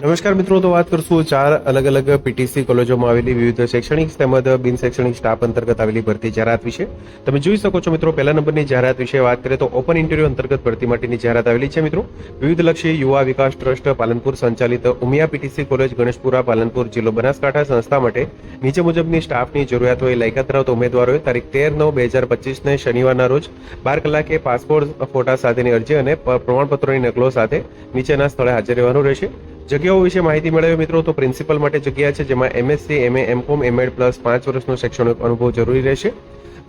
નમસ્કાર મિત્રો, તો વાત કરશું ચાર અલગ અલગ પીટીસી કોલેજોમાં આવેલી વિવિધ શૈક્ષણિક તેમજ બિન શૈક્ષણિક સ્ટાફ અંતર્ગત આવેલી ભરતી જાહેરાત વિશે. તમે જોઈ શકો છો મિત્રો, પહેલા નંબરની જાહેરાત વિશે વાત કરીએ તો ઓપન ઇન્ટરવ્યુ અંતર્ગત ભરતી માટેની જાહેરાત આવેલી છે મિત્રો. વિવિધ લક્ષી યુવા વિકાસ ટ્રસ્ટ પાલનપુર સંચાલિત ઉમિયા પીટીસી કોલેજ, ગણેશપુરા, પાલનપુર જિલ્લો, બનાસકાંઠા સંસ્થા માટે નીચે મુજબની સ્ટાફની જરૂરિયાત હોય, લાયકાત ધરાવતા ઉમેદવારોએ તારીખ તેર નવ બે હજાર પચીસને શનિવારના રોજ બાર કલાકે પાસપોર્ટ ફોટા સાથેની અરજી અને પ્રમાણપત્રોની નકલો સાથે નીચેના સ્થળે હાજર રહેવાનું રહેશે. જગ્યાઓ વિશે માહિતી મેળવે મિત્રો તો પ્રિન્સિપલ માટે જગ્યા છે જેમાં MSc MA MCom MEd plus પાંચ વર્ષનો શૈક્ષણિક અનુભવ જરૂરી રહેશે.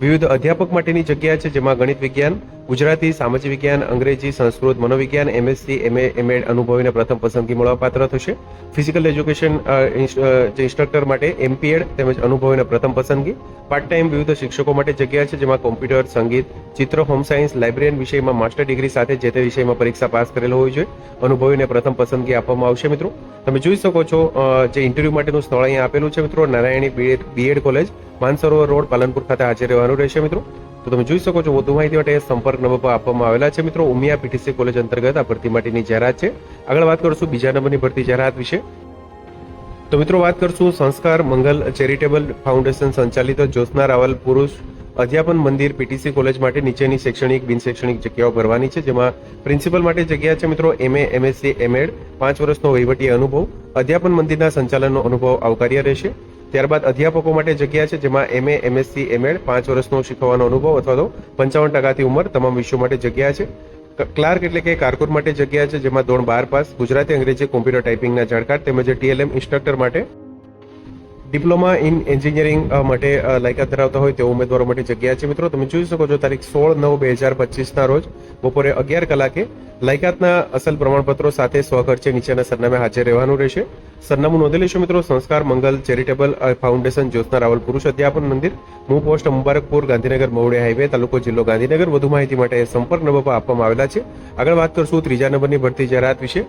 વિવિધ અધ્યાપક માટેની જગ્યા છે જેમાં ગણિત વિજ્ઞાન ગુજરાતી સામાજિક વિજ્ઞાન, અંગ્રેજી, સંસ્કૃત, મનોવિજ્ઞાન એમએસસી એમએ એમએડ અનુભવીને પ્રથમ પસંદગી મળવાપાત્ર થશે. ફિઝિકલ એજ્યુકેશન જે ઇન્સ્ટ્રક્ટર માટે એમપીએડ તેમજ અનુભવીને પ્રથમ પસંદગી. પાર્ટ ટાઈમ વિવિધ શિક્ષકો માટે જગ્યા છે, જેમાં કોમ્પ્યુટર સંગીત, ચિત્ર હોમ સાયન્સ લાઇબ્રેરિયન વિષયમાં માસ્ટર ડિગ્રી સાથે જે તે વિષયમાં પરીક્ષા પાસ કરેલો હોવી જોઈએ અનુભવીને પ્રથમ પસંદગી આપવામાં આવશે, મિત્રો. તમે જોઈ શકો છો જે ઇન્ટરવ્યુ માટેનું સ્થળ અહીંયા આપેલું છે, મિત્રો. Narayani BEd college Mansarovar road Palanpur ખાતે હાજર રહેવાનું રહેશે, મિત્રો. તો તમે જોઈ શકો છો, વધુ માહિતી માટે સંપર્ક નંબર પર આપવામાં આવેલા છે. મિત્રો, ઉમિયા પીટીસી કોલેજ અંતર્ગત આ ભરતી માટેની જાહેરાત છે. આગળ વાત કરશું બીજા નંબરની ભરતી જાહેરાત વિશે. તો મિત્રો, વાત કરશું સંસ્કાર મંગલ ચેરિટેબલ ફાઉન્ડેશન સંચાલિત જ્યોત્સના રાવલ પુરુષ અધ્યાપન મંદિર પીટીસી કોલેજ માટે નીચેની શૈક્ષણિક બિન શૈક્ષણિક જગ્યાઓ ભરવાની છે, જેમાં પ્રિન્સિપલ માટે જગ્યા છે. મિત્રો, એમએ, એમએસસી, એમએડ, પાંચ વર્ષનો વહીવટી અનુભવ. અધ્યાપન મંદિરના સંચાલનનો અનુભવ આવકાર્ય રહેશે. ત્યારબાદ અધ્યાપકો માટે જગ્યા છે જેમાં એમએ એમએસસી એમએડ પાંચ વર્ષનો શીખવાનો અનુભવ અથવા તો પંચાવન ટકાથી ઉંમર તમામ વિષયો માટે જગ્યા છે. ક્લાર્ક એટલે કે કારકુન માટે જગ્યા છે જેમાં ધોરણ બાર પાસ, ગુજરાતી અંગ્રેજી કોમ્પ્યુટર ટાઈપિંગના જાણકાર તેમજ ટીએલએમ ઇન્સ્ટ્રક્ટર માટે ડિપ્લોમા ઇન એન્જિનિયરિંગ માટે લાયકાત ધરાવતા હોય તેવા ઉમેદવારો માટે જગ્યા છે મિત્રો. તમે જોઈ શકો છો તારીખ સોળ નવ બે હજાર પચીસના રોજ બપોરે અગિયાર કલાકે લાયકાતના અસલ પ્રમાણપત્રો સાથે સ્વખર્ચે નીચેના સરનામે હાજર રહેવાનું રહેશે. સરનામું નોંધી લેશો મિત્રો. સંસ્કાર, મંગલ, ચેરિટેબલ ફાઉન્ડેશન, જ્યોત્સના, રાવલ પુરુષ અધ્યાપન મંદિર મૂ પોસ્ટ મુબારકપુર, ગાંધીનગર, મવડે હાઈવે, તાલુકો જિલ્લો ગાંધીનગર. વધુ માહિતી માટે સંપર્ક નંબર પર આપવામાં આવેલા છે. આગળ વાત કરશું ત્રીજા નંબરની ભરતી જાહેરાત વિશે.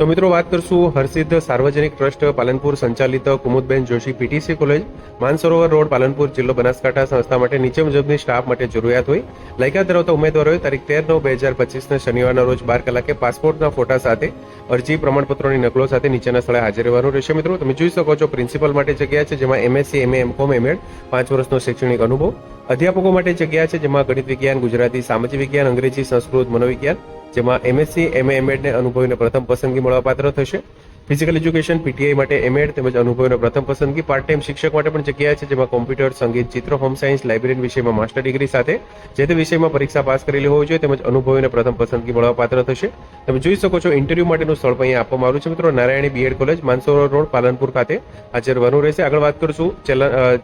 તો મિત્રો વાત કરશું હરસિદ્ધ સાર્વજનિક ટ્રસ્ટ પાલનપુર સંચાલિત Kumudben Joshi PTC college, Mansarovar road, Palanpur જિલ્લો બનાસકાંઠા સંસ્થા માટે નીચે મુજબની સ્ટાફ માટે જરૂરિયાત હોય. લાયકાત ધરાવતા ઉમેદવારોએ તારીખ તેર નવ બે હજાર પચીસના શનિવારના રોજ બાર કલાકે પાસપોર્ટના ફોટા સાથે, અરજી પ્રમાણપત્રોની નકલો સાથે નીચેના સ્થળે હાજર રહેવાનું રહેશે. મિત્રો, તમે જોઈ શકો છો પ્રિન્સિપલ માટે જગ્યા છે જેમાં એમએસસી એમએ એમકોમ એમએડ પાંચ વર્ષનો શૈક્ષણિક અનુભવ. અધ્યાપકો માટે જગ્યા છે જેમાં ગણિત વિજ્ઞાન, ગુજરાતી સામાજિક વિજ્ઞાન, અંગ્રેજી, સંસ્કૃત, મનોવિજ્ઞાન જેમાં એમએસસી એમએ એમએડને અનુભવીને પ્રથમ પસંદગી મળવાપાત્ર થશે. ફિઝિકલ એજ્યુકેશન પીટીઆઈ માટે એમએડ તેમજ અનુભવીને પ્રથમ પસંદગી પાર્ટ ટાઈમ શિક્ષક માટે પણ જગ્યા છે, જેમાં કોમ્પ્યુટર સંગીત, ચિત્ર હોમ સાયન્સ લાઇબ્રેરી વિષયમાં માસ્ટર ડિગ્રી સાથે જે તે વિષયમાં પરીક્ષા પાસ કરેલી હોવી જોઈએ તેમજ અનુભવીને પ્રથમ પસંદગી મળવાપાત્ર થશે. તમે જોઈ શકો છો ઇન્ટરવ્યુ માટેનું સ્થળ પણ અહીંયા આપવામાં આવ્યું છે. મિત્રો, Narayani BEd college Mansarovar road Palanpur ખાતે હાજર રહેશે. આગળ વાત કરશું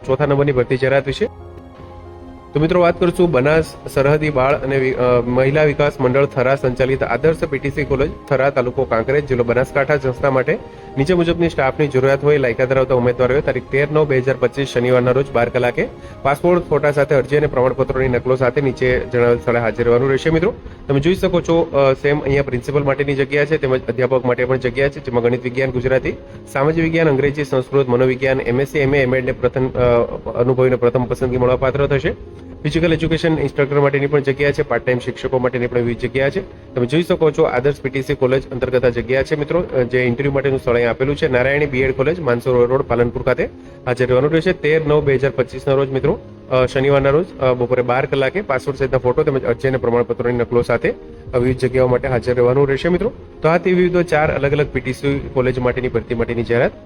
ચોથા નંબરની ભરતી જાહેરાત વિશે. તો મિત્રો વાત કરશું બનાસ, સરહદી બાળ અને મહિલા વિકાસ મંડળ થરા સંચાલિત આદર્શ પીટીસી કોલેજ, થરા તાલુકો કાંકરેજ, જિલ્લો બનાસકાંઠા સંસ્થા માટે. નીચે મુજબની સ્ટાફની જરૂરિયાત હોય લાયકા ધરાવતા ઉમેદવારોએ તારીખ તેર નવ બે હજાર પચીસ શનિવારના રોજ બાર કલાકે પાસપોર્ટ, ફોટા સાથે અરજી અને પ્રમાણપત્રોની નકલો સાથે નીચે જણાવેલ સ્થળે હાજર રહેવાનું રહેશે. મિત્રો, તમે જોઈ શકો છો સેમ અહીંયા પ્રિન્સિપલ માટેની જગ્યા છે, તેમજ અધ્યાપક માટે પણ જગ્યા છે, જેમાં ગણિત વિજ્ઞાન, ગુજરાતી, સામાજિક વિજ્ઞાન, અંગ્રેજી, સંસ્કૃત, મનોવિજ્ઞાન, એમએસસી, એમએ એમએડને પ્રથમ અનુભવીને પ્રથમ પસંદગી મળવાપાત્ર થશે. ફિઝિકલ એજ્યુકેશન ઇન્સ્ટ્રક્ટર માટેની પણ જગ્યા છે પાર્ટ ટાઈમ શિક્ષકો માટેની પણ વિવિધ જગ્યા છે. તમે જોઈ શકો છો, આદર્શ પીટીસી કોલેજ અંતર્ગત જગ્યા છે, મિત્રો. જે ઇન્ટરવ્યુ માટેનું સ્થળ અહીં આપેલું છે. Narayani BEd college Mansarovar road, Palanpur ખાતે હાજર રહેવાનું રહેશે. તેર નવ બે હજાર પચીસના રોજ, મિત્રો. શનિવારના રોજ બપોરે બાર કલાકે પાસપોર્ટ સહિતના ફોટો તેમજ અરજી અને પ્રમાણપત્રોની નકલો સાથે વિવિધ જગ્યાઓ માટે હાજર રહેવાનું રહેશે, મિત્રો. તો આ તે વિવિધ ચાર અલગ અલગ પીટીસી કોલેજ માટેની ભરતી માટેની જાહેરાત